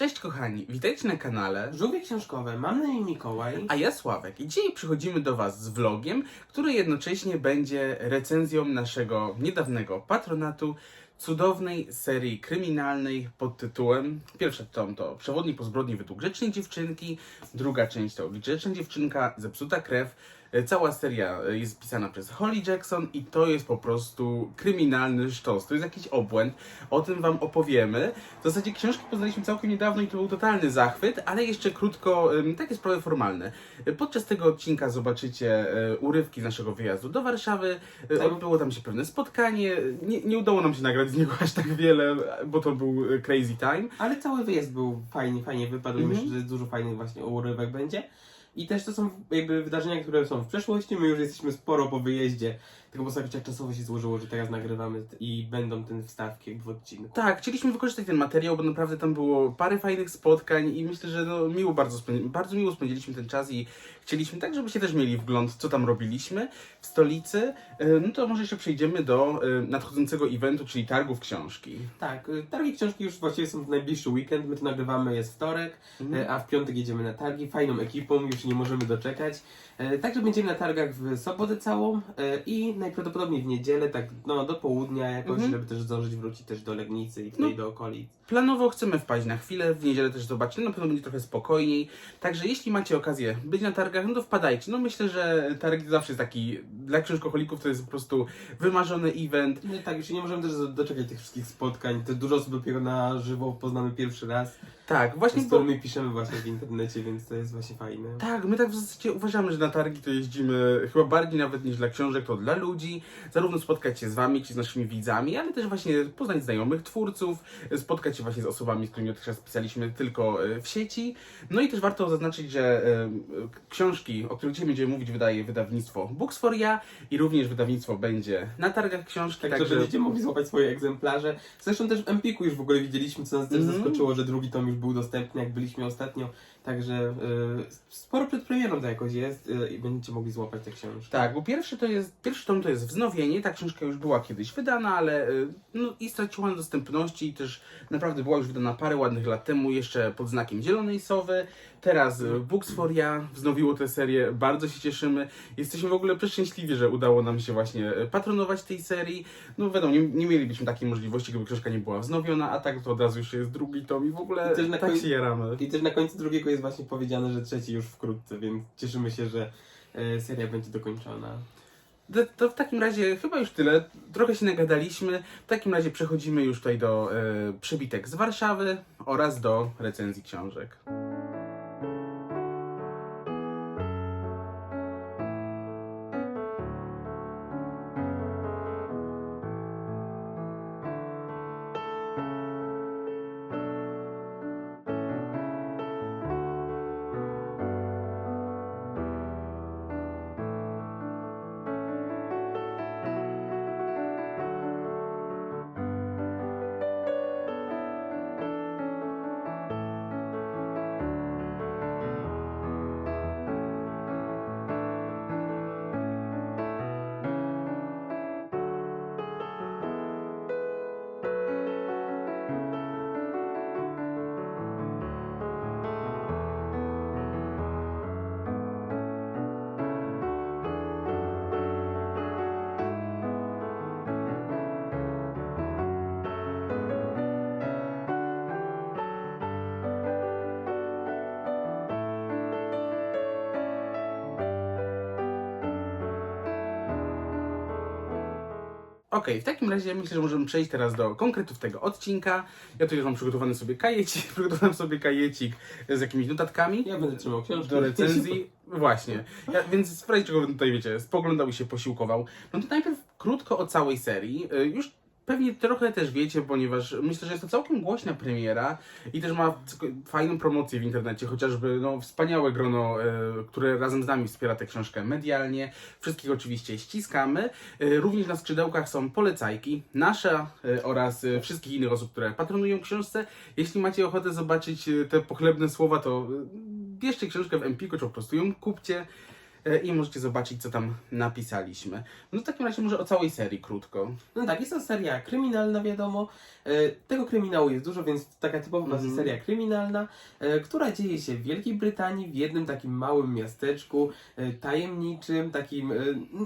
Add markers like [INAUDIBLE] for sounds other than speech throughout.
Cześć kochani, witajcie na kanale. Żółwie książkowe, mam na imię Mikołaj. A ja Sławek i dzisiaj przychodzimy do Was z vlogiem, który jednocześnie będzie recenzją naszego niedawnego patronatu cudownej serii kryminalnej pod tytułem Pierwszy tom to Przewodnik po zbrodni według grzecznej dziewczynki, druga część to Grzeczna dziewczynka, Zepsuta krew. E, Cała seria e, jest pisana przez Holly Jackson i to jest po prostu kryminalny sztos. To jest jakiś obłęd. O tym Wam opowiemy. W zasadzie książki poznaliśmy całkiem niedawno i to był totalny zachwyt, ale jeszcze krótko, takie sprawy formalne. E, Podczas tego odcinka zobaczycie urywki z naszego wyjazdu do Warszawy. Tak. Odbyło tam się pewne spotkanie. Nie, nie udało nam się nagrać z niego aż tak wiele, bo to był crazy time. Ale cały wyjazd był fajnie, fajnie wypadł. Mhm. Myślę, że dużo fajnych właśnie urywek będzie. I też to są jakby wydarzenia, które są w przeszłości. My już jesteśmy sporo po wyjeździe. Tylko po prostu czasowo się złożyło, że teraz nagrywamy i będą ten wstawki w odcinku. Tak, chcieliśmy wykorzystać ten materiał, bo naprawdę tam było parę fajnych spotkań i myślę, że no, miło bardzo, bardzo miło spędziliśmy ten czas i chcieliśmy tak, żebyście też mieli wgląd, co tam robiliśmy w stolicy. E, No to może jeszcze przejdziemy do e, nadchodzącego eventu, czyli targów książki. Tak, y, targi książki już właściwie są w najbliższy weekend. My to nagrywamy, jest wtorek, Mhm. a w piątek jedziemy na targi. Fajną ekipą, już nie możemy doczekać. Także będziemy na targach w sobotę całą i najprawdopodobniej w niedzielę, tak no, do południa jakoś, Mhm. żeby też zdążyć wrócić też do Legnicy i tutaj No. do okolic. Planowo chcemy wpaść na chwilę, w niedzielę też zobaczymy, na pewno będzie trochę spokojniej. Także jeśli macie okazję być na targach, no to wpadajcie. No myślę, że targ zawsze jest taki, dla książkoholików to jest po prostu wymarzony event. No tak, już nie możemy też doczekać tych wszystkich spotkań. Te dużo osób dopiero na żywo poznamy pierwszy raz, Tak, właśnie z bo... którymi piszemy właśnie w internecie, więc to jest właśnie fajne. Tak, my tak w zasadzie uważamy, że na targi to jeździmy chyba bardziej nawet niż dla książek, to dla ludzi. Zarówno spotkać się z wami, czy z naszymi widzami, ale też właśnie poznać znajomych twórców, spotkać się właśnie z osobami, z którymi dotychczas pisaliśmy tylko e, w sieci. No i też warto zaznaczyć, że e, książki, o których dzisiaj będziemy mówić, wydaje wydawnictwo Books for Ja i również wydawnictwo będzie na targach książki. Tak, że będziecie mogli złapać swoje egzemplarze. Zresztą też w Empiku już w ogóle widzieliśmy, co nas też Mhm. zaskoczyło, że drugi tom już był dostępny, jak byliśmy ostatnio. Także y, sporo przed premierą to jakoś jest y, i będziecie mogli złapać te książki. Tak, bo pierwszy to jest, pierwszy tom to jest wznowienie, ta książka już była kiedyś wydana, ale y, no, i straciła na dostępności i też naprawdę była już wydana parę ładnych lat temu, jeszcze pod znakiem Zielonej Sowy. Teraz y, Books for Ja wznowiło tę serię, bardzo się cieszymy. Jesteśmy w ogóle przeszczęśliwi, że udało nam się właśnie y, patronować tej serii. No wiadomo, nie, nie mielibyśmy takiej możliwości, gdyby książka nie była wznowiona, a tak to od razu już jest drugi tom i w ogóle I też na tak koń- się jaramy. I też na końcu drugiego jest właśnie powiedziane, że trzeci już wkrótce, więc cieszymy się, że y, seria będzie dokończona. To, to w takim razie chyba już tyle. Trochę się nagadaliśmy. W takim razie przechodzimy już tutaj do e, przebitek z Warszawy oraz do recenzji książek. Okej, w takim razie myślę, że możemy przejść teraz do konkretów tego odcinka. Ja tu już mam przygotowany sobie kajecik, [LAUGHS] przygotowałem sobie kajecik z jakimiś notatkami. Ja będę trzymał książkę. do recenzji. Właśnie. Ja, więc razie czego tutaj, wiecie, spoglądał i się posiłkował. No to najpierw krótko o całej serii. Y, Już pewnie trochę też wiecie, ponieważ myślę, że jest to całkiem głośna premiera i też ma fajną promocję w internecie, chociażby no, wspaniałe grono, y, które razem z nami wspiera tę książkę medialnie. Wszystkich oczywiście ściskamy. Y, Również na skrzydełkach są polecajki, nasze y, oraz wszystkich innych osób, które patronują książce. Jeśli macie ochotę zobaczyć te pochlebne słowa, to bierzcie książkę w Empiku, czy po prostu ją kupcie. E, i możecie zobaczyć, co tam napisaliśmy. No w takim razie może o całej serii krótko. No tak, jest to seria kryminalna, wiadomo. E, Tego kryminału jest dużo, więc taka typowa Mhm. seria kryminalna, e, która dzieje się w Wielkiej Brytanii, w jednym takim małym miasteczku, tajemniczym, takim,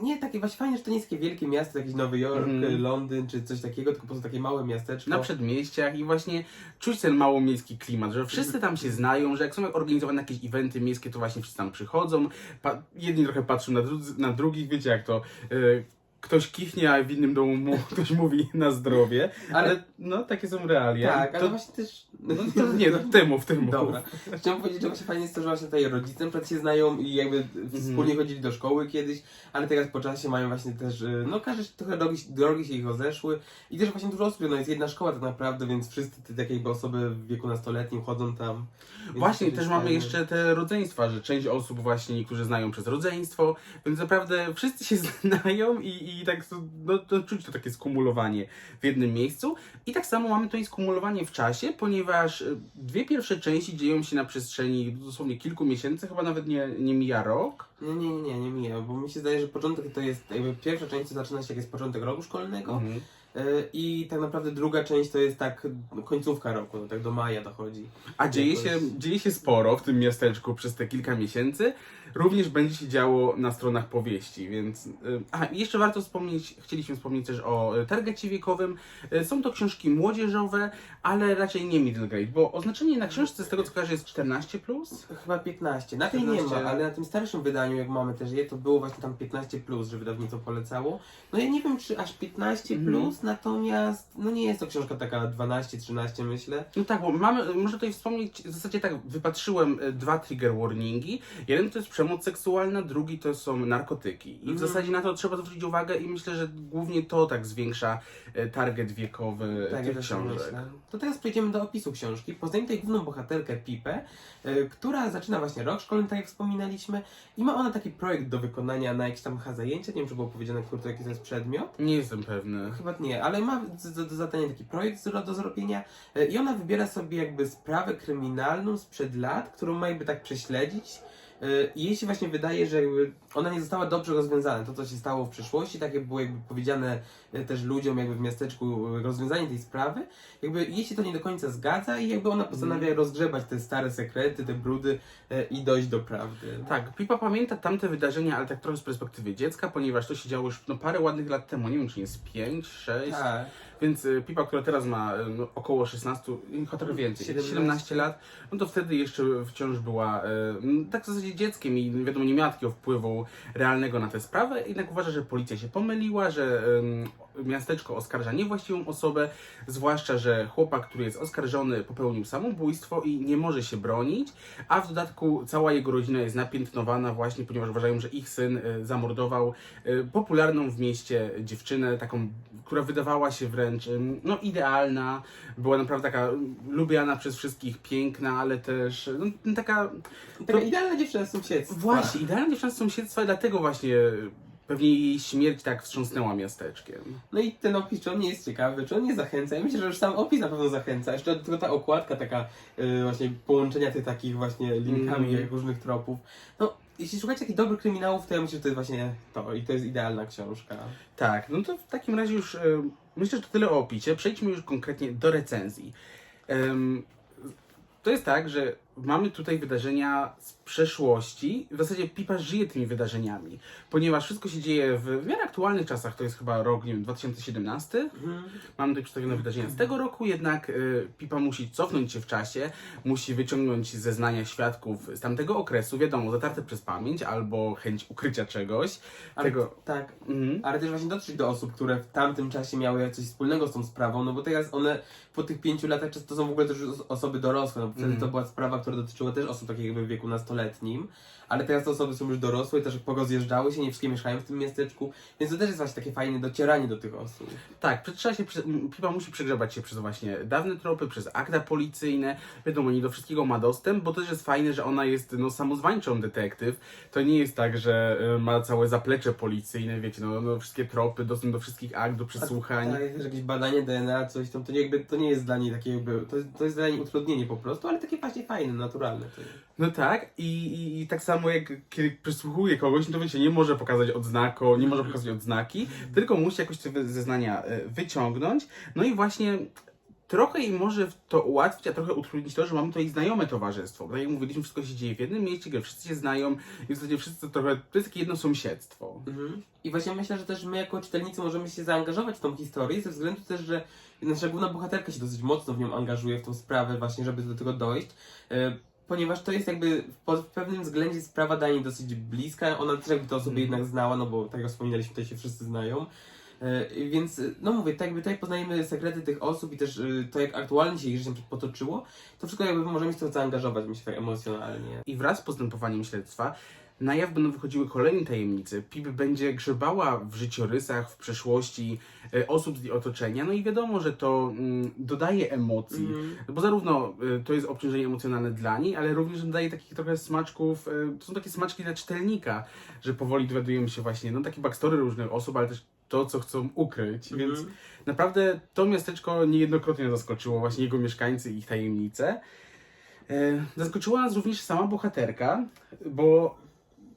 nie takie, właśnie fajnie, że to nie jest takie wielkie miasto, jakiś Nowy Jork, Mhm. e, Londyn, czy coś takiego, tylko po prostu takie małe miasteczko. Na przedmieściach i właśnie czuć ten małomiejski klimat, że wszyscy tam się znają, że jak są organizowane jakieś eventy miejskie, to właśnie wszyscy tam przychodzą. Pa- jedni trochę patrzą na, drudzy, na drugich, wiecie jak to. y, ktoś kichnie, a w innym domu mu [LAUGHS] ktoś mówi na zdrowie. Ale, no, takie są realia. Tak, ale to, właśnie też... no, to nie, no, temu, w temu. Dobra. Chciałem powiedzieć, że właśnie fajnie jest to, że właśnie tutaj rodzice przed się znają i jakby Mhm. wspólnie chodzili do szkoły kiedyś, ale teraz po czasie mają właśnie też, y, no każdy trochę drogi, drogi się ich rozeszły i też właśnie dużo osób, no jest jedna szkoła tak naprawdę, więc wszyscy te takie jakby osoby w wieku nastoletnim chodzą tam. Właśnie, też mamy jeszcze te rodzeństwa, że część osób właśnie niektórzy znają przez rodzeństwo, więc naprawdę wszyscy się [LAUGHS] znają i, i tak to, no, to czuć to takie skumulowanie w jednym miejscu. I tak samo mamy i skumulowanie w czasie, ponieważ y, dwie pierwsze części dzieją się na przestrzeni dosłownie kilku miesięcy, chyba nawet nie, nie mija rok. Nie, nie, nie, nie, nie mija, bo mi się zdaje, że początek to jest jakby pierwsza część to zaczyna się jak jest początek roku szkolnego Mhm. y, i tak naprawdę druga część to jest tak końcówka roku, no tak do maja dochodzi. A dzieje się, Jakoś- dzieje się sporo w tym miasteczku przez te kilka miesięcy. Również będzie się działo na stronach powieści, więc... y, Aha, jeszcze warto wspomnieć, chcieliśmy wspomnieć też o y, targecie wiekowym. Y, Są to książki młodzieżowe, ale raczej nie middle grade, bo oznaczenie na książce z tego co kojarzę jest 14+. Plus. Chyba 15. Na tej nie 14. ma, ale na tym starszym wydaniu, jak mamy też je, to było właśnie tam 15, plus, że wydawnictwo polecało. No ja nie wiem, czy aż 15, Mhm. plus, natomiast no nie jest to książka taka 12, 13, myślę. No tak, bo mamy, może tutaj wspomnieć, w zasadzie tak, wypatrzyłem dwa trigger warningi. Jeden to jest przemoc seksualna, drugi to są narkotyki. I w Mhm. zasadzie na to trzeba zwrócić uwagę i myślę, że głównie to tak zwiększa y, target wiekowy Tak, ja tych też tak książek. myślę. To teraz przejdziemy do opisu książki. Poznajemy tutaj główną bohaterkę Pipę, y, która zaczyna właśnie rok szkolny, tak jak wspominaliśmy, i ma ona taki projekt do wykonania na jakieś tam H zajęcia. Nie wiem, czy było powiedziane, kurde, jaki to jest przedmiot. Nie jestem pewny. Chyba nie, ale ma z- do, do zadania taki projekt do, do zrobienia e, i ona wybiera sobie jakby sprawę kryminalną sprzed lat, którą ma jakby tak prześledzić. E, I jej się właśnie wydaje, że jakby ona nie została dobrze rozwiązana. To, co się stało w przeszłości, tak jak było jakby powiedziane e, też ludziom jakby w miasteczku e, rozwiązanie tej sprawy, jakby jej się to nie do końca zgadza i jakby ona postanawia rozgrzebać te stare sekrety, te brudy i dojść do prawdy. Tak, Pipa pamięta tamte wydarzenia, ale tak trochę z perspektywy dziecka, ponieważ to się działo już no, parę ładnych lat temu, nie wiem czy jest 5, 6, Tak. Więc y, Pipa, która teraz ma y, no, około 16, y, chyba trochę więcej, 17. 17 lat, no to wtedy jeszcze wciąż była no, tak w zasadzie dzieckiem i wiadomo nie miała takiego wpływu realnego na tę sprawę, jednak uważa, że policja się pomyliła, że miasteczko oskarża niewłaściwą osobę, zwłaszcza, że chłopak, który jest oskarżony popełnił samobójstwo i nie może się bronić, a w dodatku cała jego rodzina jest napiętnowana właśnie, ponieważ uważają, że ich syn zamordował popularną w mieście dziewczynę, taką, która wydawała się wręcz no, idealna, była naprawdę taka lubiana przez wszystkich, piękna, ale też no, taka Taka To- idealna dziewczyna z sąsiedztwa. właśnie idealna dziewczyna z sąsiedztwa, dlatego właśnie pewnie jej śmierć tak wstrząsnęła miasteczkiem. No i ten opis, czy on nie jest ciekawy, czy on nie zachęca? Ja myślę, że już sam opis na pewno zachęca. Jeszcze tylko ta okładka taka y, właśnie połączenia tych takich właśnie linkami Mm. różnych tropów. No, jeśli szukacie takich dobrych kryminałów, to ja myślę, że to jest właśnie to i to jest idealna książka. Tak, no to w takim razie już y, myślę, że to tyle o opisie. Przejdźmy już konkretnie do recenzji. Ym, to jest tak, że mamy tutaj wydarzenia z przeszłości. W zasadzie Pipa żyje tymi wydarzeniami, ponieważ wszystko się dzieje w, w miarę aktualnych czasach. To jest chyba rok, nie wiem, 2017. Mhm. Mamy tutaj przedstawione wydarzenia z tego roku, jednak y, Pipa musi cofnąć się w czasie, musi wyciągnąć zeznania świadków z tamtego okresu, wiadomo, zatarte przez pamięć albo chęć ukrycia czegoś. Ale, Tego. Tak, Mhm. ale też właśnie dotrzeć do osób, które w tamtym czasie miały coś wspólnego z tą sprawą, no bo teraz one po tych pięciu latach często są w ogóle też osoby dorosłe, no bo wtedy Mhm. to była sprawa, która dotyczyła też osób takich jakby w wieku nastoletnim, ale teraz te osoby są już dorosłe, też porozjeżdżały się, nie wszystkie mieszkają w tym miasteczku, więc to też jest właśnie takie fajne docieranie do tych osób. Tak, trzeba się, Pipa musi przegrzebać się przez właśnie dawne tropy, przez akta policyjne. Wiadomo, nie do wszystkiego ma dostęp, bo też jest fajne, że ona jest no, samozwańczą detektyw. To nie jest tak, że y, ma całe zaplecze policyjne, wiecie, no, no wszystkie tropy, dostęp do wszystkich akt, do przesłuchań. Tak, jest jakieś badanie DNA, coś tam, to nie, jakby, to nie jest dla niej takie jakby, to jest, to jest dla niej utrudnienie po prostu, ale takie właśnie fajne, naturalne to jest. No tak, i, i, i tak samo jak kiedy przysłuchuje kogoś, no to wiecie, nie może pokazać odznaku, nie może pokazać odznaki, tylko musi jakoś te wy- zeznania e, wyciągnąć. No i właśnie trochę im może to ułatwić, a trochę utrudnić to, że mamy tutaj znajome towarzystwo. Tak jak mówiliśmy, wszystko się dzieje w jednym mieście, gdzie wszyscy się znają i w zasadzie wszyscy trochę, to jest takie jedno sąsiedztwo. Mhm. I właśnie myślę, że też my jako czytelnicy możemy się zaangażować w tą historię, ze względu też, że nasza główna bohaterka się dosyć mocno w nią angażuje, w tą sprawę właśnie, żeby do tego dojść. E, Ponieważ to jest jakby w, pewnym względzie sprawa dla niej dosyć bliska, ona też jakby te osoby Mhm. jednak znała, no bo tak jak wspominaliśmy, tutaj się wszyscy znają. E, Więc, no mówię, tak jakby tutaj poznajemy sekrety tych osób i też e, to, jak aktualnie się ich życie potoczyło, to wszystko jakby możemy się w to zaangażować, myślę, tak emocjonalnie. I wraz z postępowaniem śledztwa na jaw będą wychodziły kolejne tajemnice. Pip będzie grzebała w życiorysach, w przeszłości e, osób z jej otoczenia, no i wiadomo, że to mm, dodaje emocji. Mhm. Bo zarówno y, to jest obciążenie emocjonalne dla niej, ale również daje takich trochę smaczków, y, to są takie smaczki dla czytelnika, że powoli dowiadujemy się właśnie, no takie backstory różnych osób, ale też to, co chcą ukryć, Mhm. więc naprawdę to miasteczko niejednokrotnie zaskoczyło właśnie jego mieszkańcy i ich tajemnice. E, Zaskoczyła nas również sama bohaterka, bo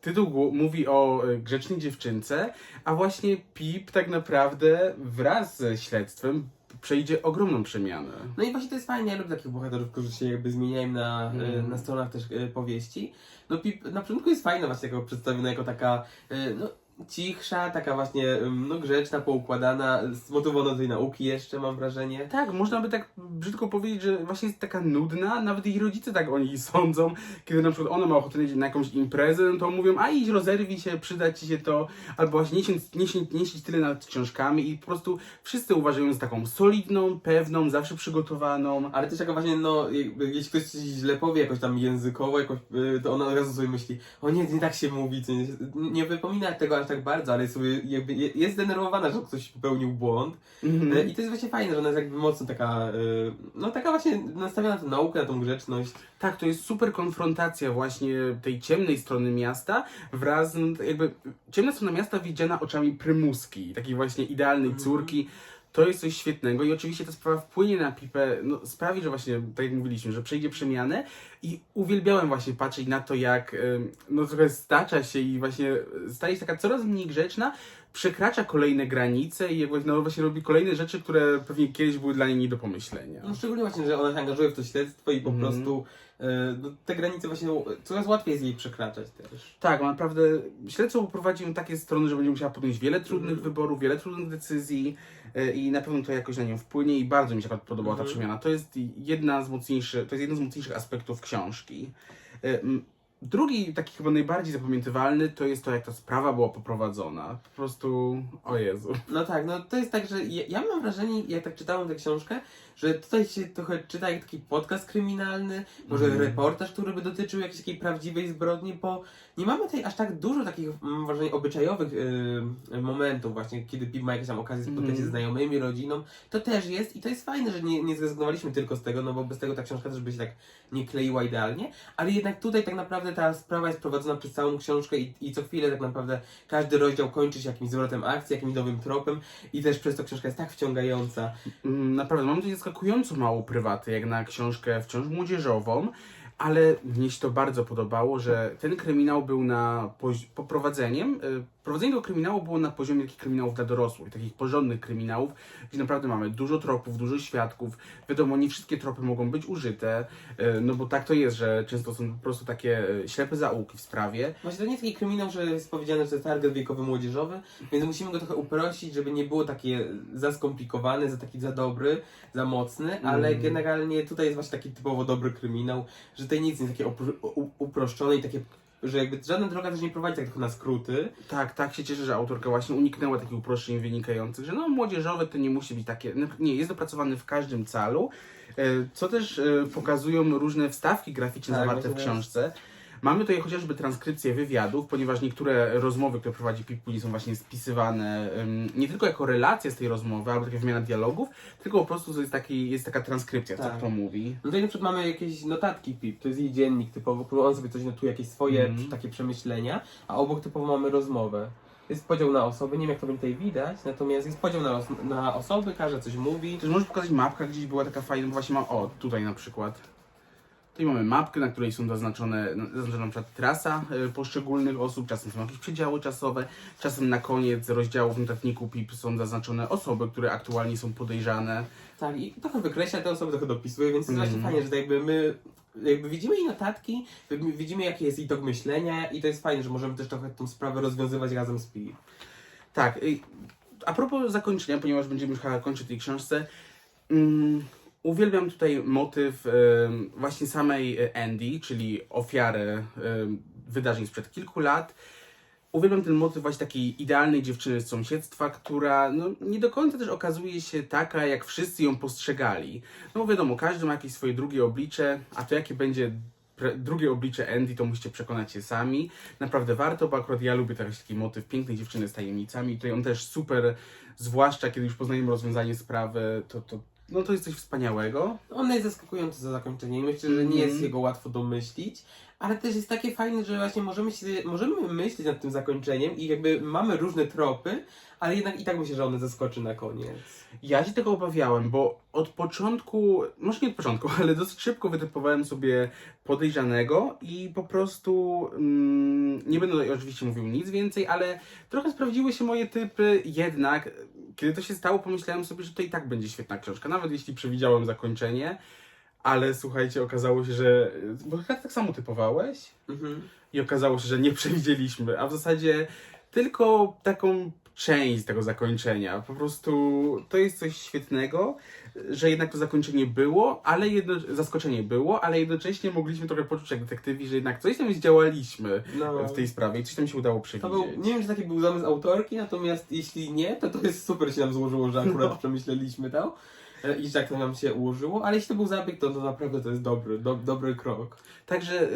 tytuł mówi o e, grzecznej dziewczynce, a właśnie Pip tak naprawdę wraz ze śledztwem przejdzie ogromną przemianę. No i właśnie to jest fajne, ja lubię takich bohaterów, którzy się jakby zmieniają na, Mm. na stronach też powieści. No Pip na początku jest fajna właśnie jako przedstawiona jako taka no, cichsza, taka właśnie no, grzeczna, poukładana, zmotywowana do tej nauki jeszcze mam wrażenie. Tak, można by tak brzydko powiedzieć, że właśnie jest taka nudna, nawet jej rodzice tak o niej [LAUGHS] sądzą, kiedy na przykład ona ma ochotę iść na jakąś imprezę, no to mówią, a idź rozerwij się, przyda ci się to, albo właśnie nie, nie, nie siedź tyle nad książkami i po prostu wszyscy uważają ją za taką solidną, pewną, zawsze przygotowaną. Ale też jako właśnie, no, jeśli ktoś coś źle powie, jakoś tam językowo, jakoś, e, to ona od razu sobie myśli, o nie, nie tak się mówi, nie, nie wypomina tego aż tak bardzo, ale sobie jakby je- jest zdenerwowana, że ktoś popełnił błąd. Mhm. E, I to jest właśnie fajne, że ona jest jakby mocno taka, e, no taka właśnie nastawiona na tę naukę, na tą grzeczność. Tak, to jest super konfrontacja właśnie tej ciemnej strony miasta wraz z jakby ciemna strona miasta widziana oczami prymuski, takiej właśnie idealnej Mhm. To jest coś świetnego i oczywiście ta sprawa wpłynie na Pipę, no, sprawi, że właśnie, tak jak mówiliśmy, że przejdzie przemianę i uwielbiałem właśnie patrzeć na to, jak no trochę stacza się i właśnie staje się taka coraz mniej grzeczna, przekracza kolejne granice i jakby, no, właśnie robi kolejne rzeczy, które pewnie kiedyś były dla niej nie do pomyślenia. No szczególnie właśnie, że ona się angażuje w to śledztwo i po Mhm. prostu e, no, te granice właśnie coraz łatwiej jest jej przekraczać też. Tak, naprawdę śledztwo poprowadzi ją takie strony, że będzie musiała podjąć wiele trudnych Mhm. wyborów, wiele trudnych decyzji i na pewno to jakoś na nią wpłynie i bardzo mi się podobała ta Mhm. przemiana. To jest jedna z mocniejszych, to jest jeden z mocniejszych aspektów książki. Drugi, taki chyba najbardziej zapamiętywalny, to jest to, jak ta sprawa była poprowadzona. Po prostu, o Jezu. No tak, no to jest tak, że ja, ja mam wrażenie, jak tak czytałem tę książkę, że tutaj się trochę czyta jak taki podcast kryminalny, może Mhm. reportaż, który by dotyczył jakiejś takiej prawdziwej zbrodni, bo nie mamy tutaj aż tak dużo takich, mam wrażenie, obyczajowych y, momentów właśnie, kiedy Pip ma jakieś tam okazję spotkać się Mhm. z znajomymi, rodziną. To też jest i to jest fajne, że nie, nie zrezygnowaliśmy tylko z tego, no bo bez tego ta książka też by się tak nie kleiła idealnie, ale jednak tutaj tak naprawdę ta sprawa jest prowadzona przez całą książkę i, i co chwilę tak naprawdę każdy rozdział kończy się jakimś zwrotem akcji, jakimś nowym tropem i też przez to książka jest tak wciągająca. Mm, Naprawdę, mam tutaj zaskakująco mało prywaty, jak na książkę wciąż młodzieżową, ale mnie się to bardzo podobało, że ten kryminał był na poprowadzeniem. y, Prowadzenie tego kryminału było na poziomie takich kryminałów dla dorosłych, takich porządnych kryminałów, gdzie naprawdę mamy dużo tropów, dużo świadków. Wiadomo, nie wszystkie tropy mogą być użyte, y, no bo tak to jest, że często są po prostu takie y, ślepe zaułki w sprawie. Właśnie to nie jest taki kryminał, że jest powiedziane, że to jest target wiekowy młodzieżowy, więc musimy go trochę uprościć, żeby nie było takie za skomplikowane, za taki za dobry, za mocny, ale Mm. generalnie tutaj jest właśnie taki typowo dobry kryminał, że tutaj nic nie jest takie uproszczone i takie, że jakby żadna droga też nie prowadzi tak tylko na skróty. Tak, tak się cieszę, że autorka właśnie uniknęła takich uproszczeń wynikających, że no młodzieżowe to nie musi być takie, no, nie, jest dopracowany w każdym calu, e, co też e, pokazują różne wstawki graficzne Tak, zawarte w właśnie książce. Mamy tutaj chociażby transkrypcje wywiadów, ponieważ niektóre rozmowy, które prowadzi Pipuli są właśnie spisywane nie tylko jako relacja z tej rozmowy, albo taka wymiana dialogów, tylko po prostu to jest, taki, jest taka transkrypcja, co Tak. kto mówi. No tutaj na przykład mamy jakieś notatki PIP, to jest jej dziennik typowo, który on sobie coś notuje, jakieś swoje Mhm. takie przemyślenia, a obok typowo mamy rozmowę. Jest podział na osoby, nie wiem jak to będzie tutaj widać, natomiast jest podział na, os- na osoby, każdy coś mówi. Też możesz pokazać mapkę, gdzieś była taka fajna, bo właśnie mam, o, tutaj na przykład. Tutaj mamy mapkę, na której są zaznaczone, zaznaczona na przykład trasa y, poszczególnych osób, czasem są jakieś przedziały czasowe, czasem na koniec rozdziału w notatniku PIP są zaznaczone osoby, które aktualnie są podejrzane. Tak, i trochę wykreśla te osoby, trochę dopisuje, więc jest właśnie Mhm. fajnie, że tak jakby my jakby widzimy jej notatki, widzimy jaki jest jej tok myślenia i to jest fajne, że możemy też trochę tą sprawę rozwiązywać razem z Pi. Tak, y, a propos zakończenia, ponieważ będziemy już kończyć tej książce, mm, uwielbiam tutaj motyw właśnie samej y, Andy, czyli ofiary wydarzeń sprzed kilku lat. Uwielbiam ten motyw właśnie takiej idealnej dziewczyny z sąsiedztwa, która no, nie do końca też okazuje się taka, jak wszyscy ją postrzegali. No wiadomo, każdy ma jakieś swoje drugie oblicze, a to jakie będzie drugie oblicze Andy, to musicie przekonać się sami. Naprawdę warto, bo akurat ja lubię też taki motyw pięknej dziewczyny z tajemnicami. Tutaj on też super, zwłaszcza kiedy już poznajemy rozwiązanie sprawy, to, to, no to jest coś wspaniałego. On jest zaskakujący za zakończenie i myślę, że nie Mhm. jest jego łatwo domyślić, ale też jest takie fajne, że właśnie możemy, się, możemy myśleć nad tym zakończeniem i jakby mamy różne tropy, ale jednak i tak myślę, że one zaskoczy na koniec. Ja się tego obawiałem, bo od początku, może nie od początku, [LAUGHS] ale dosyć szybko wytypowałem sobie podejrzanego i po prostu mm, nie będę tutaj oczywiście mówił nic więcej, ale trochę sprawdziły się moje typy, jednak kiedy to się stało, pomyślałem sobie, że to i tak będzie świetna książka, nawet jeśli przewidziałem zakończenie, ale słuchajcie, okazało się, że, bo chyba tak samo typowałeś? Mhm. i okazało się, że nie [LAUGHS] przewidzieliśmy, a w zasadzie tylko taką część tego zakończenia. Po prostu to jest coś świetnego, że jednak to zakończenie było, ale jedno, zaskoczenie było, ale jednocześnie mogliśmy trochę poczuć jak detektywi, że jednak coś tam zdziałaliśmy No. w tej sprawie i coś tam się udało przewidzieć. był, nie wiem, czy taki był zamysł autorki, natomiast jeśli nie, to to jest super się nam złożyło, że akurat No. przemyśleliśmy to i że tak to nam się ułożyło, ale jeśli to był zabieg, to, to naprawdę to jest dobry, do, dobry krok. Także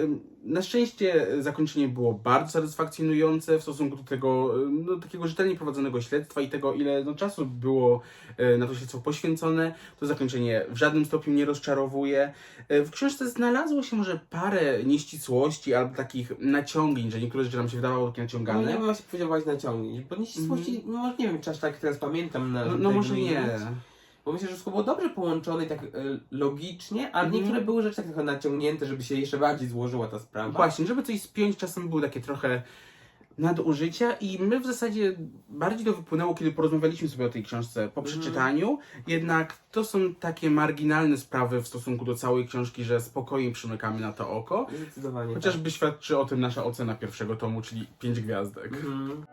na szczęście zakończenie było bardzo satysfakcjonujące w stosunku do tego no, takiego rzetelnie prowadzonego śledztwa i tego, ile no, czasu było y, na to śledztwo poświęcone. To zakończenie w żadnym stopniu nie rozczarowuje. Y, W książce znalazło się może parę nieścisłości albo takich naciągnięć, że niektóre rzeczy nam się wydawały takie No, naciągane. nie wiem, właśnie powiedziałaś naciągnięć, bo nieścisłości, no, może nie wiem, czy aż tak teraz pamiętam na No, no może nie. Bo myślę, że wszystko było dobrze połączone i tak e, logicznie, ale Mhm. niektóre były rzeczy tak trochę naciągnięte, żeby się jeszcze bardziej złożyła ta sprawa. Właśnie, żeby coś spiąć, czasem były takie trochę nadużycia i my w zasadzie bardziej to wypłynęło, kiedy porozmawialiśmy sobie o tej książce po Mhm. przeczytaniu, jednak to są takie marginalne sprawy w stosunku do całej książki, że spokojnie przymykamy na to oko. Zdecydowanie. Chociażby świadczy o tym nasza ocena pierwszego tomu, czyli 5 gwiazdek. Tak. Mhm.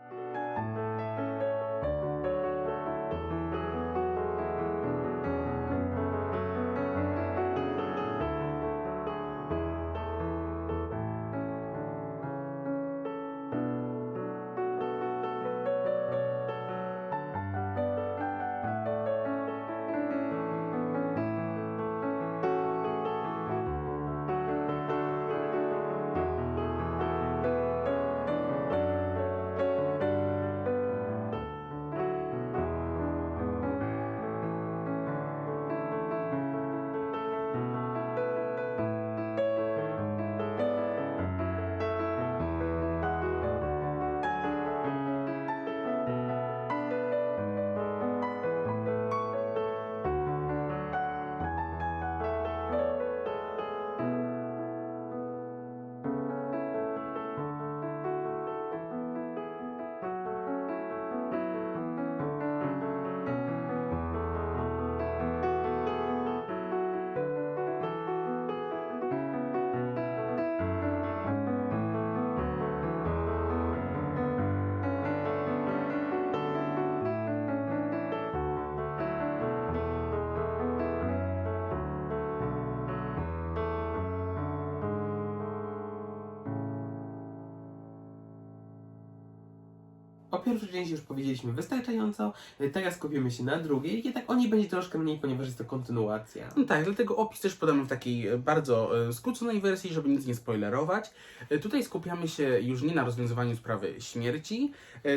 O pierwszej części już powiedzieliśmy wystarczająco, e, teraz skupimy się na drugiej, jednak o niej będzie troszkę mniej, ponieważ jest to kontynuacja. No tak, dlatego opis też podamy w takiej e, bardzo e, skróconej wersji, żeby nic nie spoilerować. E, Tutaj skupiamy się już nie na rozwiązywaniu sprawy śmierci,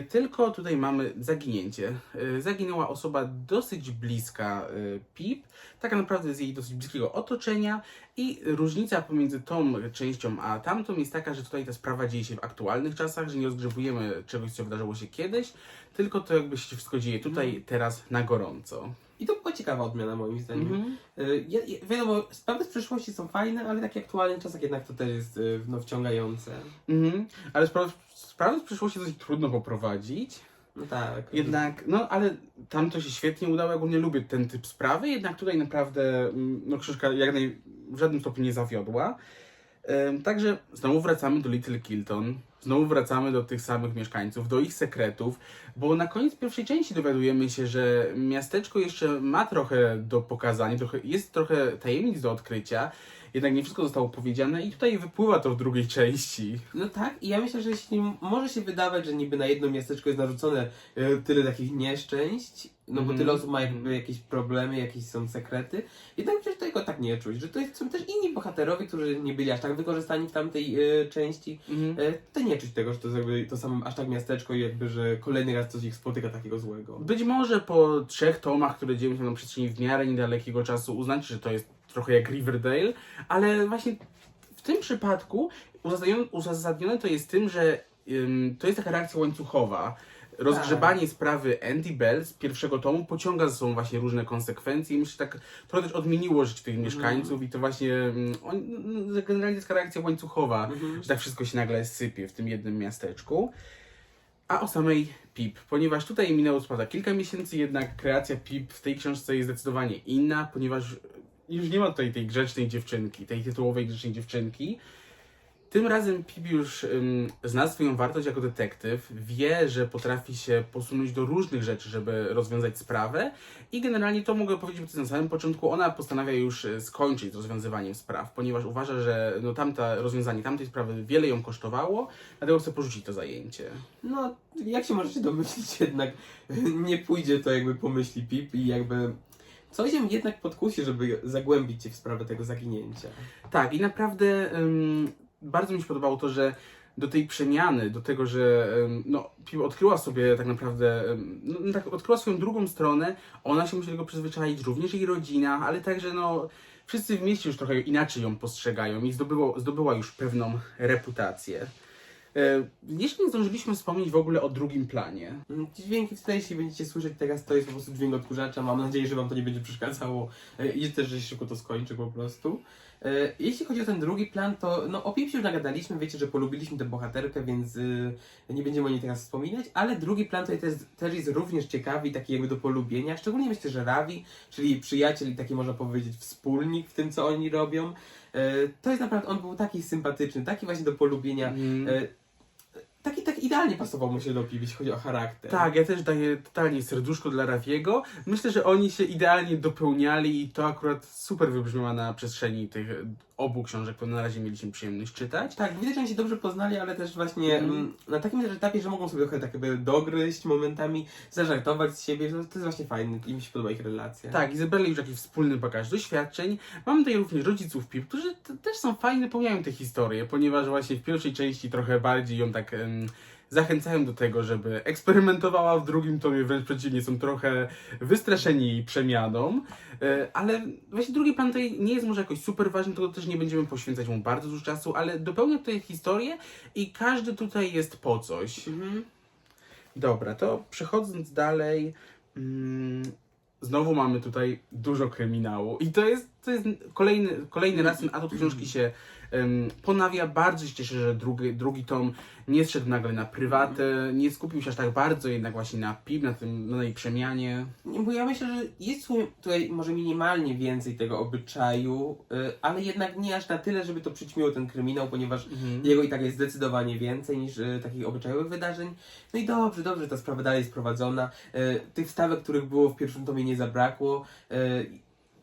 tylko tutaj mamy zaginięcie. Zaginęła osoba dosyć bliska Pip, tak naprawdę z jej dosyć bliskiego otoczenia i różnica pomiędzy tą częścią a tamtą jest taka, że tutaj ta sprawa dzieje się w aktualnych czasach, że nie rozgrzewujemy czegoś, co wydarzyło się kiedyś, tylko to jakby się wszystko dzieje tutaj, teraz, na gorąco. I to chyba ciekawa odmiana moim zdaniem. Mhm. Y, ja, ja, wiadomo, sprawy z przeszłości są fajne, ale tak w aktualnych czasach jednak to też jest y, no, wciągające. Mhm. Ale sprawy, sprawy z przyszłości trudno poprowadzić. No tak. Jednak, no ale tam to się świetnie udało, ja ogólnie lubię ten typ sprawy, jednak tutaj naprawdę, mm, no książka jak naj, w żadnym stopniu nie zawiodła. Em, Także znowu wracamy do Little Kilton, znowu wracamy do tych samych mieszkańców, do ich sekretów, bo na koniec pierwszej części dowiadujemy się, że miasteczko jeszcze ma trochę do pokazania, trochę, jest trochę tajemnic do odkrycia, jednak nie wszystko zostało powiedziane i tutaj wypływa to w drugiej części. No tak, i ja myślę, że jeśli może się wydawać, że niby na jedno miasteczko jest narzucone y, tyle takich nieszczęść, no bo Mhm. tyle osób ma jakby jakieś problemy, jakieś są sekrety, jednak przecież tego tak nie czuć, że to są też inni bohaterowie, którzy nie byli aż tak wykorzystani w tamtej y, części. Mhm. Y, to nie czuć tego, że to jest jakby to samo aż tak miasteczko i jakby, że kolejny raz coś ich spotyka takiego złego. Być może po trzech tomach, które dzieją się na przestrzeni w miarę niedalekiego czasu, uznać, że to jest trochę jak Riverdale, ale właśnie w tym przypadku uzasadnione, to jest tym, że ym, to jest taka reakcja łańcuchowa. Rozgrzebanie sprawy Andy Bell z pierwszego tomu pociąga za sobą właśnie różne konsekwencje i myślę, że tak trochę też odmieniło życie tych mieszkańców i to właśnie on, no, generalnie jest taka reakcja łańcuchowa, Mhm. że tak wszystko się nagle sypie w tym jednym miasteczku. A o samej Pip, ponieważ tutaj minęło co prawda kilka miesięcy, jednak kreacja Pip w tej książce jest zdecydowanie inna, ponieważ już nie ma tutaj tej grzecznej dziewczynki, tej tytułowej grzecznej dziewczynki. Tym razem Pip już ym, zna swoją wartość jako detektyw, wie, że potrafi się posunąć do różnych rzeczy, żeby rozwiązać sprawę i generalnie to mogę powiedzieć, bo na samym początku, ona postanawia już e, skończyć z rozwiązywaniem spraw, ponieważ uważa, że no, tamta rozwiązanie tamtej sprawy wiele ją kosztowało, dlatego chce porzucić to zajęcie. No, jak się możecie domyślić, jednak [LAUGHS] nie pójdzie to jakby po myśli Pip i jakby coś ją jednak podkusi, żeby zagłębić się w sprawę tego zaginięcia. Tak, i naprawdę bardzo mi się podobało to, że do tej przemiany, do tego, że no, odkryła sobie tak naprawdę, no, no, tak, odkryła swoją drugą stronę, ona się musi do tego przyzwyczaić, również jej rodzina, ale także no, wszyscy w mieście już trochę inaczej ją postrzegają i zdobyło, zdobyła już pewną reputację. E, Jeszcze nie zdążyliśmy wspomnieć w ogóle o drugim planie. Mm, Dźwięki w tle, jeśli będziecie słyszeć teraz, to jest po prostu dźwięk odkurzacza. Mam nadzieję, że Wam to nie będzie przeszkadzało e, i też, że się szybko to skończy po prostu. E, Jeśli chodzi o ten drugi plan, to no, o Pipsi już nagadaliśmy, wiecie, że polubiliśmy tę bohaterkę, więc y, nie będziemy o niej teraz wspominać, ale drugi plan tutaj też, też jest również ciekawy i taki jakby do polubienia, szczególnie myślę, że Ravi, czyli przyjaciel i taki można powiedzieć wspólnik w tym, co oni robią. To jest naprawdę, on był taki sympatyczny, taki właśnie do polubienia. Mm. Taki tak idealnie pasował mu się do Pipi, jeśli chodzi o charakter. Tak, ja też daję totalnie serduszko dla Rawiego. Myślę, że oni się idealnie dopełniali i to akurat super wybrzmiało na przestrzeni tych obu książek, które na razie mieliśmy przyjemność czytać. Tak, widać, że oni się dobrze poznali, ale też właśnie Mhm. mm, na takim etapie, że mogą sobie trochę tak jakby dogryźć momentami, zażartować z siebie, to, to jest właśnie fajne i mi się podoba ich relacja. Tak, i zebrali już jakiś wspólny bagaż doświadczeń. Mamy tutaj również rodziców Pip, którzy też są fajni, pełniają tę historię, ponieważ właśnie w pierwszej części trochę bardziej ją tak em, zachęcają do tego, żeby eksperymentowała, w drugim tomie wręcz przeciwnie, są trochę wystraszeni przemianą. E, ale właśnie drugi plan tutaj nie jest może jakoś super ważny, to też nie będziemy poświęcać mu bardzo dużo czasu, ale dopełnia tutaj historię i każdy tutaj jest po coś. Mhm. Dobra, to przechodząc dalej, mm, znowu mamy tutaj dużo kryminału. I to jest, to jest kolejny, kolejny raz ten atut książki się ponawia. Bardzo się cieszę, że drugi, drugi tom nie zszedł nagle na prywatę, nie skupił się aż tak bardzo jednak właśnie na PIB, na, tym, na tej przemianie. Nie, Bo ja myślę, że jest tu- tutaj może minimalnie więcej tego obyczaju, y, ale jednak nie aż na tyle, żeby to przyćmiło ten kryminał, ponieważ jego i tak jest zdecydowanie więcej niż y, takich obyczajowych wydarzeń. No i dobrze, dobrze, ta sprawa dalej jest prowadzona. Y, tych wstawek, których było w pierwszym tomie nie zabrakło.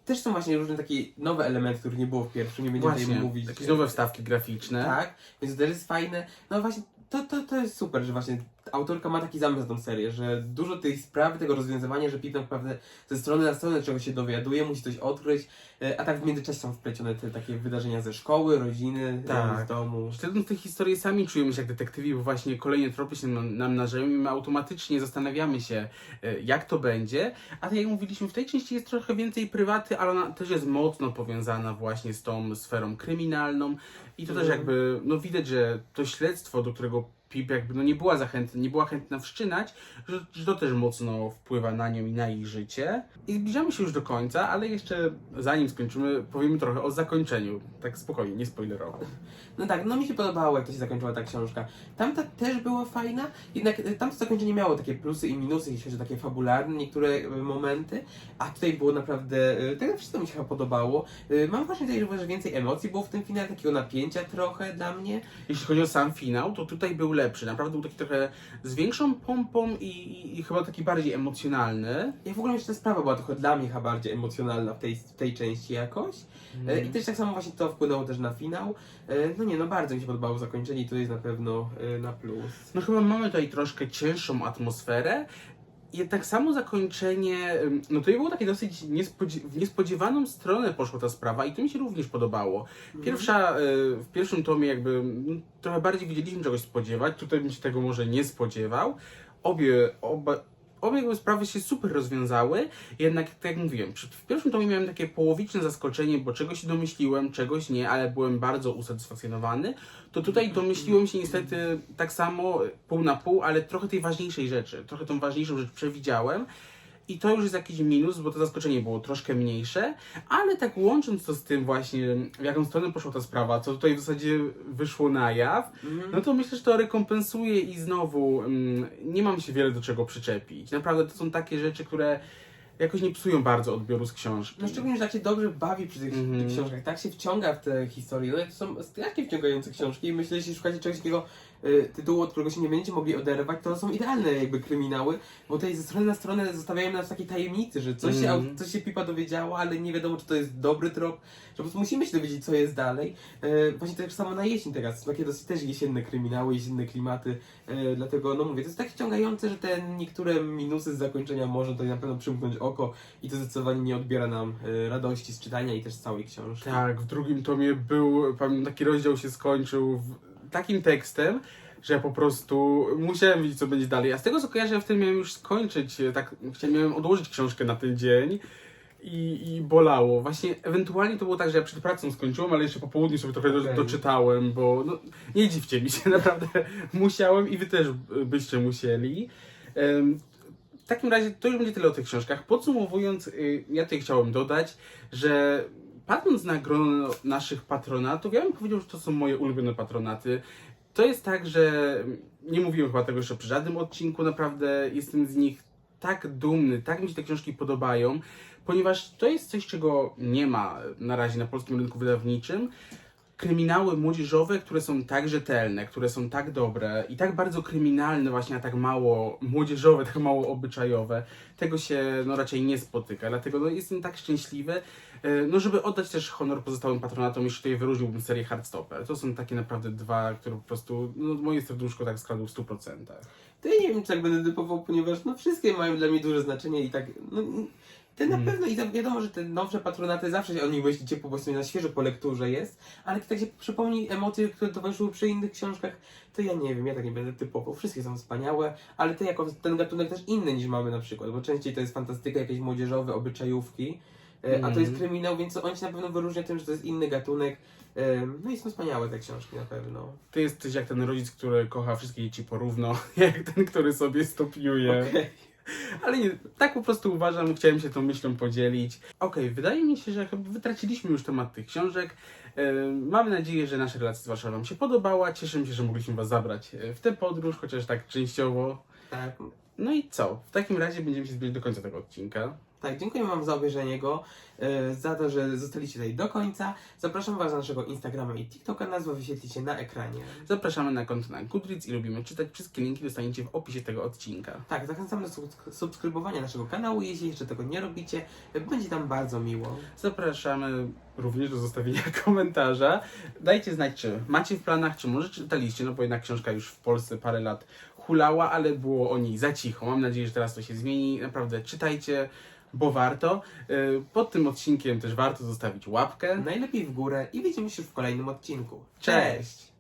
Też są właśnie różne takie nowe elementy, których nie było w pierwszym, nie będziemy tutaj mówić. jakieś nowe wstawki graficzne. Tak, więc to też jest fajne. No właśnie, to, to, to jest super, że właśnie autorka ma taki zamysł na tą serię, że dużo tej sprawy, tego rozwiązywania, że Pip naprawdę ze strony na stronę czegoś się dowiaduje, musi coś odkryć, e, a tak w międzyczasie są wplecione te takie wydarzenia ze szkoły, rodziny, Tak. e, z domu. Śledząc te historie sami czujemy się jak detektywi, bo właśnie kolejne tropy się nam, nam narzeją i my automatycznie zastanawiamy się, e, jak to będzie. A tak jak mówiliśmy, w tej części jest trochę więcej prywaty, ale ona też jest mocno powiązana właśnie z tą sferą kryminalną. I to też Mhm. jakby, no widać, że to śledztwo, do którego Pip jakby no nie była zachętna, nie była chętna wszczynać, że, że to też mocno wpływa na nią i na jej życie. I zbliżamy się już do końca, ale jeszcze zanim skończymy, powiemy trochę o zakończeniu. Tak spokojnie, nie spoilerowo. No tak, no mi się podobało, jak to się zakończyła ta książka. Tamta też była fajna, jednak y, tamto zakończenie miało takie plusy i minusy, jeśli chodzi o takie fabularne niektóre y, momenty, a tutaj było naprawdę, y, tak wszystko mi się chyba podobało. Mam właśnie tutaj, że więcej emocji było w tym finale, takiego napięcia trochę dla mnie. Jeśli chodzi o sam finał, to tutaj był lepszy. Naprawdę był taki trochę z większą pompą i, i, i chyba taki bardziej emocjonalny. Ja w ogóle ta sprawa była trochę dla mnie chyba bardziej emocjonalna w tej, w tej części jakoś. E, I też tak samo właśnie to wpłynęło też na finał. E, No nie, no bardzo mi się podobało zakończenie i to jest na pewno e, na plus. No chyba mamy tutaj troszkę cięższą atmosferę. Jednak samo zakończenie, no to było takie dosyć niespodzie- w niespodziewaną stronę poszła ta sprawa i to mi się również podobało. Pierwsza, y, w pierwszym tomie jakby trochę bardziej wiedzieliśmy czegoś spodziewać, tutaj bym się tego może nie spodziewał. Obie, oba, obie sprawy się super rozwiązały, jednak tak jak mówiłem, w pierwszym tomie miałem takie połowiczne zaskoczenie, bo czegoś się domyśliłem, czegoś nie, ale byłem bardzo usatysfakcjonowany. To tutaj domyśliłem się niestety tak samo, pół na pół, ale trochę tej ważniejszej rzeczy, trochę tą ważniejszą rzecz przewidziałem. I to już jest jakiś minus, bo to zaskoczenie było troszkę mniejsze, ale tak łącząc to z tym właśnie, w jaką stronę poszła ta sprawa, co tutaj w zasadzie wyszło na jaw, Mhm. no to myślę, że to rekompensuje i znowu mm, nie mam się wiele do czego przyczepić. Naprawdę to są takie rzeczy, które jakoś nie psują bardzo odbioru z książki. No szczególnie, że tak się dobrze bawi przy tych, Mhm. tych książkach, tak się wciąga w te historie. No to są strasznie wciągające książki i myślę, że jeśli szukacie czegoś takiego tytułu, od którego się nie będziecie mogli oderwać, to są idealne jakby kryminały, bo tutaj ze strony na stronę zostawiają nas w takiej tajemnicy, że coś, się, Mhm. coś się Pipa dowiedziała, ale nie wiadomo, czy to jest dobry trop, że po prostu musimy się dowiedzieć, co jest dalej. Y, właśnie tak samo na jesień teraz, są takie dosyć też jesienne kryminały, jesienne klimaty, y, dlatego no mówię, to jest tak wciągające, że te niektóre minusy z zakończenia może tutaj na pewno przymknąć oko i to zdecydowanie nie odbiera nam y, radości z czytania i też z całej książki. Tak, w drugim tomie był, pamiętam, taki rozdział się skończył w, takim tekstem, że ja po prostu musiałem wiedzieć, co będzie dalej. A z tego, co kojarzę, ja wtedy miałem już skończyć, e, tak, chciałem, miałem odłożyć książkę na ten dzień i, i bolało. Właśnie ewentualnie to było tak, że ja przed pracą skończyłem, ale jeszcze po południu sobie trochę do, doczytałem, bo no, nie dziwcie mi się, [LAUGHS] naprawdę musiałem i wy też byście musieli. W takim razie to już będzie tyle o tych książkach. Podsumowując, y, ja tutaj chciałem dodać, że patrząc na grono naszych patronatów, ja bym powiedział, że to są moje ulubione patronaty. To jest tak, że nie mówiłem chyba tego jeszcze przy żadnym odcinku, naprawdę jestem z nich tak dumny, tak mi się te książki podobają, ponieważ to jest coś, czego nie ma na razie na polskim rynku wydawniczym. Kryminały młodzieżowe, które są tak rzetelne, które są tak dobre i tak bardzo kryminalne, właśnie a tak mało młodzieżowe, tak mało obyczajowe, tego się no, raczej nie spotyka. Dlatego no, jestem tak szczęśliwy, e, no, żeby oddać też honor pozostałym patronatom, jeszcze tutaj wyróżniłbym serię Hardstopper. To są takie naprawdę dwa, które po prostu no, moje serduszko tak skradł w 100%. To ja nie wiem, czy tak będę typował, ponieważ no wszystkie mają dla mnie duże znaczenie i tak, no te na Mm. pewno i to wiadomo, że te nowsze patronaty zawsze się o nich myśli ciepło, bo sobie na świeżo po lekturze jest, ale tak się przypomni emocje, które towarzyszyły przy innych książkach, to ja nie wiem, ja tak nie będę typował. Wszystkie są wspaniałe, ale te jako ten gatunek też inny niż mamy na przykład, bo częściej to jest fantastyka, jakieś młodzieżowe, obyczajówki, e, a to jest Mhm. kryminał, więc on się na pewno wyróżnia tym, że to jest inny gatunek. E, No i są wspaniałe te książki na pewno. Ty jesteś jak ten rodzic, który kocha wszystkie dzieci porówno, [LAUGHS] jak ten, który sobie stopniuje. Okej. Ale nie, tak po prostu uważam, chciałem się tą myślą podzielić. Okej, wydaje mi się, że chyba wytraciliśmy już temat tych książek. E, Mamy nadzieję, że nasza relacja z Warszawą się podobała. Cieszymy się, że mogliśmy Was zabrać e, w tę podróż, chociaż tak częściowo. Tak, No i co? W takim razie będziemy się zbliżyć do końca tego odcinka. Tak, dziękuję Wam za obejrzenie go, e, za to, że zostaliście tutaj do końca. Zapraszam Was na naszego Instagrama i TikToka, nazwę wyświetlicie na ekranie. Zapraszamy na konto na Goodreads i lubimy czytać. Wszystkie linki dostaniecie w opisie tego odcinka. Tak, zachęcam do subsk- subskrybowania naszego kanału, jeśli jeszcze tego nie robicie, będzie nam bardzo miło. Zapraszamy również do zostawienia [LAUGHS] komentarza. Dajcie znać, czy macie w planach, czy może czytaliście, no bo jednak książka już w Polsce parę lat hulała, ale było o niej za cicho. Mam nadzieję, że teraz to się zmieni. Naprawdę czytajcie, bo warto. Yy, Pod tym odcinkiem też warto zostawić łapkę. Najlepiej w górę i widzimy się w kolejnym odcinku. Cześć!